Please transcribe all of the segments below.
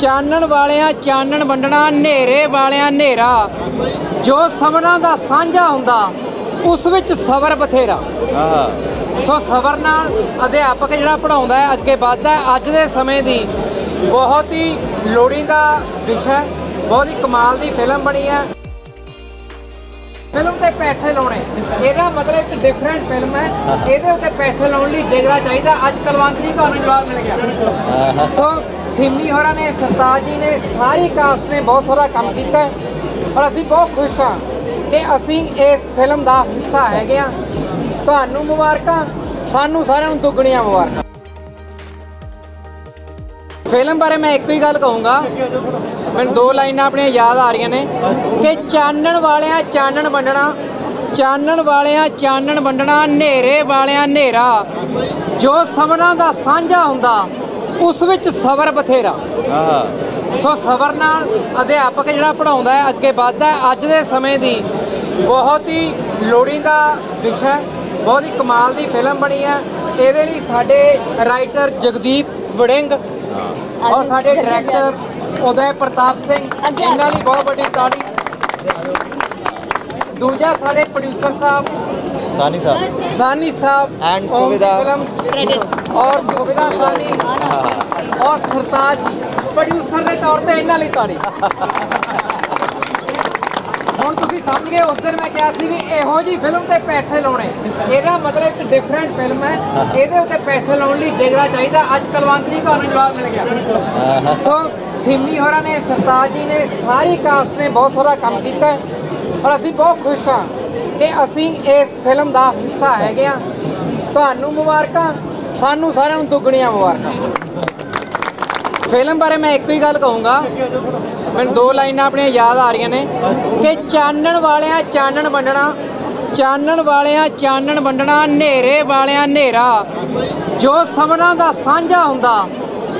ਚਾਨਣ ਵਾਲਿਆਂ ਚਾਨਣ ਵੰਡਣਾ ਹਨੇਰੇ ਵਾਲਿਆਂ ਹਨੇਰਾ। ਜੋ ਸਭਨਾਂ ਦਾ ਸਾਂਝਾ ਹੁੰਦਾ ਉਸ ਵਿੱਚ ਸਬਰ ਬਥੇਰਾ। ਸੋ ਸਬਰ ਨਾਲ ਅਧਿਆਪਕ ਜਿਹੜਾ ਪੜਾਉਂਦਾ ਹੈ ਅੱਗੇ ਵੱਧਦਾ ਹੈ ਅੱਜ ਦੇ ਸਮੇਂ ਦੀ ਬਹੁਤ ਹੀ ਲੋੜੀਂਦਾ ਵਿਸ਼ਾ ਬਹੁਤ ਹੀ ਕਮਾਲ ਦੀ ਫਿਲਮ ਬਣੀ ਹੈ। ਫਿਲਮ ਤੇ ਪੈਸੇ ਲਾਉਣੇ ਇਹਦਾ ਮਤਲਬ ਇੱਕ ਡਿਫਰੈਂਟ ਫਿਲਮ ਹੈ। ਇਹਦੇ ਉੱਤੇ ਪੈਸੇ ਲਾਉਣ ਲਈ ਜਿਗਰਾ ਚਾਹੀਦਾ ਅੱਜ ਕਲਵੰਤ ਜੀ ਤੁਹਾਨੂੰ ਜਵਾਬ ਮਿਲ ਗਿਆ। ਸੋ ਸਿੰਮੀ ਹੋਰਾਂ ਨੇ, ਸਰਤਾਜ ਜੀ ਨੇ, ਸਾਰੀ ਕਾਸਟ ਨੇ ਬਹੁਤ ਸਾਰਾ ਕੰਮ ਕੀਤਾ ਹੈ। ਔਰ ਅਸੀਂ ਬਹੁਤ ਖੁਸ਼ ਹਾਂ ਕਿ ਅਸੀਂ ਇਸ ਫਿਲਮ ਦਾ ਹਿੱਸਾ ਹੈਗੇ ਆ ਤੁਹਾਨੂੰ ਮੁਬਾਰਕਾਂ, ਸਾਨੂੰ ਸਾਰਿਆਂ ਨੂੰ ਦੁੱਗਣੀਆਂ ਮੁਬਾਰਕਾਂ। ਫਿਲਮ ਬਾਰੇ ਮੈਂ ਇੱਕੋ ਹੀ ਗੱਲ ਕਹੂੰਗਾ, ਮੈਨੂੰ ਦੋ ਲਾਈਨਾਂ ਆਪਣੀਆਂ ਯਾਦ ਆ ਰਹੀਆਂ ਨੇ ਕਿ ਚਾਨਣ ਵਾਲਿਆਂ ਚਾਨਣ ਵੰਡਣਾ, ਚਾਨਣ ਵਾਲਿਆਂ ਚਾਨਣ ਵੰਡਣਾ, ਹਨੇਰੇ ਵਾਲਿਆਂ ਹਨੇਰਾ। ਜੋ ਸਭਨਾਂ ਦਾ ਸਾਂਝਾ ਹੁੰਦਾ ਉਸ ਵਿੱਚ ਸਬਰ ਬਥੇਰਾ। ਆਹ। ਸੋ ਸਬਰ ਨਾਲ ਅਧਿਆਪਕ ਜਿਹੜਾ ਪੜਾਉਂਦਾ ਹੈ ਅੱਗੇ ਵੱਧਦਾ ਹੈ ਅੱਜ ਦੇ ਸਮੇਂ ਦੀ ਬਹੁਤ ਹੀ ਲੋੜੀਂਦਾ ਵਿਸ਼ਾ ਹੈ, ਬਹੁਤ ਹੀ ਕਮਾਲ ਦੀ ਫਿਲਮ ਬਣੀ ਹੈ। ਇਹਦੇ ਲਈ ਸਾਡੇ ਰਾਈਟਰ ਜਗਦੀਪ ਵੜਿੰਗ ਔਰ ਸਾਡੇ ਡਾਇਰੈਕਟਰ ਉਦੈ ਪ੍ਰਤਾਪ ਸਿੰਘ ਇਹਨਾਂ ਦੀ ਬਹੁਤ ਵੱਡੀ ਤਾੜੀ ਦੂਜਾ ਸਾਡੇ ਪ੍ਰੋਡਿਊਸਰ ਸਾਹਿਬ ਸਾਨੀ ਸਾਹਿਬ ਸਾਨੀ ਸਾਹਿਬ And। Films Credits. ਔਰ ਸੁਵਿਧਾ ਸਾਨੀ ਔਰ ਸਰਤਾਜ ਪ੍ਰੋਡਿਊਸਰ ਦੇ ਤੌਰ ਤੇ ਇਹਨਾਂ ਲਈ ਤਾੜੀ ਹੁਣ ਤੁਸੀਂ ਸਮਝ ਗਏ ਉਸ ਦਿਨ ਮੈਂ ਕਿਹਾ ਸੀ ਵੀ ਇਹੋ ਜੀ ਫਿਲਮ ਤੇ ਪੈਸੇ ਲਾਉਣੇ। ਇਹਦਾ ਮਤਲਬ ਇੱਕ ਡਿਫਰੈਂਟ ਫਿਲਮ ਹੈ। ਇਹਦੇ ਉੱਤੇ ਪੈਸੇ ਲਾਉਣ ਲਈ ਜਿਗਰਾ ਚਾਹੀਦਾ ਅੱਜ ਕਲਵੰਤ ਜੀ ਤੁਹਾਨੂੰ ਜਵਾਬ ਮਿਲ ਗਿਆ। ਸੋ ਸਿੰਮੀ ਹੋਰਾਂ ਨੇ ਸਰਤਾਜ ਜੀ ਨੇ ਸਾਰੀ ਕਾਸਟ ਨੇ ਬਹੁਤ ਸਾਰਾ ਕੰਮ ਕੀਤਾ। ਹੈ ਔਰ ਅਸੀਂ ਬਹੁਤ ਖੁਸ਼ ਹਾਂ। ਕਿ ਅਸੀਂ ਇਸ ਫਿਲਮ ਦਾ ਹਿੱਸਾ ਹੈਗੇ ਆ। ਤੁਹਾਨੂੰ ਮੁਬਾਰਕਾਂ। ਸਾਨੂੰ ਸਾਰਿਆਂ ਨੂੰ ਦੁੱਗਣੀਆਂ ਮੁਬਾਰਕਾਂ। ਫਿਲਮ ਬਾਰੇ ਮੈਂ ਇੱਕੋ ਹੀ ਗੱਲ ਕਹੂੰਗਾ। ਮੈਨੂੰ ਦੋ ਲਾਈਨਾਂ ਆਪਣੀਆਂ ਯਾਦ ਆ ਰਹੀਆਂ ਨੇ ਕਿ ਚਾਨਣ ਵਾਲਿਆਂ ਚਾਨਣ ਵੰਡਣਾ ਚਾਨਣ ਵਾਲਿਆਂ ਚਾਨਣ ਵੰਡਣਾ ਹਨੇਰੇ ਵਾਲਿਆਂ ਹਨੇਰਾ। ਜੋ ਸਭਨਾਂ ਦਾ ਸਾਂਝਾ ਹੁੰਦਾ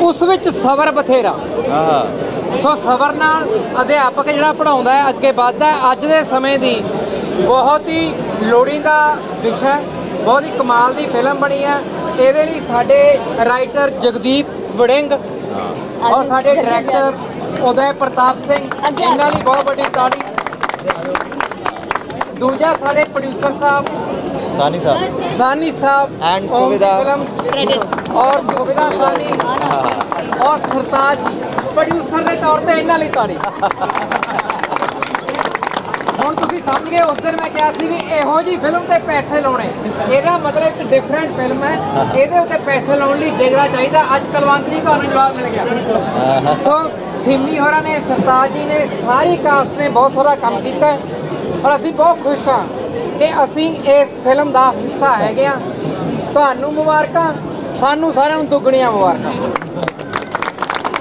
ਉਸ ਵਿੱਚ ਸਬਰ ਬਥੇਰਾ। ਆਹ ਸੋ ਸਬਰ ਨਾਲ ਅਧਿਆਪਕ ਜਿਹੜਾ ਪੜਾਉਂਦਾ ਹੈ ਅੱਗੇ ਵੱਧਦਾ ਅੱਜ ਦੇ ਸਮੇਂ ਦੀ ਬਹੁਤ ਹੀ ਲੋੜੀਂਦਾ ਵਿਸ਼ਾ ਬਹੁਤ ਹੀ ਕਮਾਲ ਦੀ ਫਿਲਮ ਬਣੀ ਹੈ। ਇਹਦੇ ਲਈ ਸਾਡੇ ਰਾਈਟਰ ਜਗਦੀਪ ਵੜਿੰਗ ਔਰ ਸਾਡੇ ਡਾਇਰੈਕਟਰ ਉਦੈ ਪ੍ਰਤਾਪ ਸਿੰਘ ਇਹਨਾਂ ਦੀ ਬਹੁਤ ਵੱਡੀ ਤਾੜੀ ਦੂਜਾ ਸਾਡੇ ਪ੍ਰੋਡਿਊਸਰ ਸਾਹਿਬ ਸਾਨੀ ਸਾਹਿਬ। ਸਾਨੀ ਸਾਹਿਬ ਓਮ ਸੁਵਿਧਾ। ਔਰ ਸੁਵਿਧਾ ਸਾਨੀ ਆਹ ਔਰ ਸਰਤਾਜ ਪ੍ਰੋਡਿਊਸਰ ਦੇ ਤੌਰ ਤੇ ਇਹਨਾਂ ਲਈ ਤਾੜੀ। ਹੁਣ ਤੁਸੀਂ ਸਮਝ ਗਏ ਉਸ ਦਿਨ ਮੈਂ ਕਿਹਾ ਸੀ ਵੀ ਇਹੋ ਜੀ ਫਿਲਮ ਤੇ ਪੈਸੇ ਲਾਉਣੇ। ਇਹਦਾ ਮਤਲਬ ਇੱਕ ਡਿਫਰੈਂਟ ਫਿਲਮ ਹੈ। ਇਹਦੇ ਉੱਤੇ ਪੈਸੇ ਲਾਉਣ ਲਈ ਜਿਗਰਾ ਚਾਹੀਦਾ ਅੱਜ ਕਲਵੰਤ ਜੀ ਤੁਹਾਨੂੰ ਜਵਾਬ ਮਿਲ ਗਿਆ। ਸੋ ਸਿੰਮੀ ਹੋਰਾਂ ਨੇ ਸਰਤਾਜ ਜੀ ਨੇ ਸਾਰੀ ਕਾਸਟ ਨੇ ਬਹੁਤ ਸਾਰਾ ਕੰਮ ਕੀਤਾ ਔਰ ਅਸੀਂ ਬਹੁਤ ਖੁਸ਼ ਹਾਂ ਕਿ ਅਸੀਂ ਇਸ ਫਿਲਮ ਦਾ ਹਿੱਸਾ ਹੈਗੇ ਆ ਤੁਹਾਨੂੰ ਮੁਬਾਰਕਾਂ ਸਾਨੂੰ ਸਾਰਿਆਂ ਨੂੰ ਦੁੱਗਣੀਆਂ ਮੁਬਾਰਕਾਂ।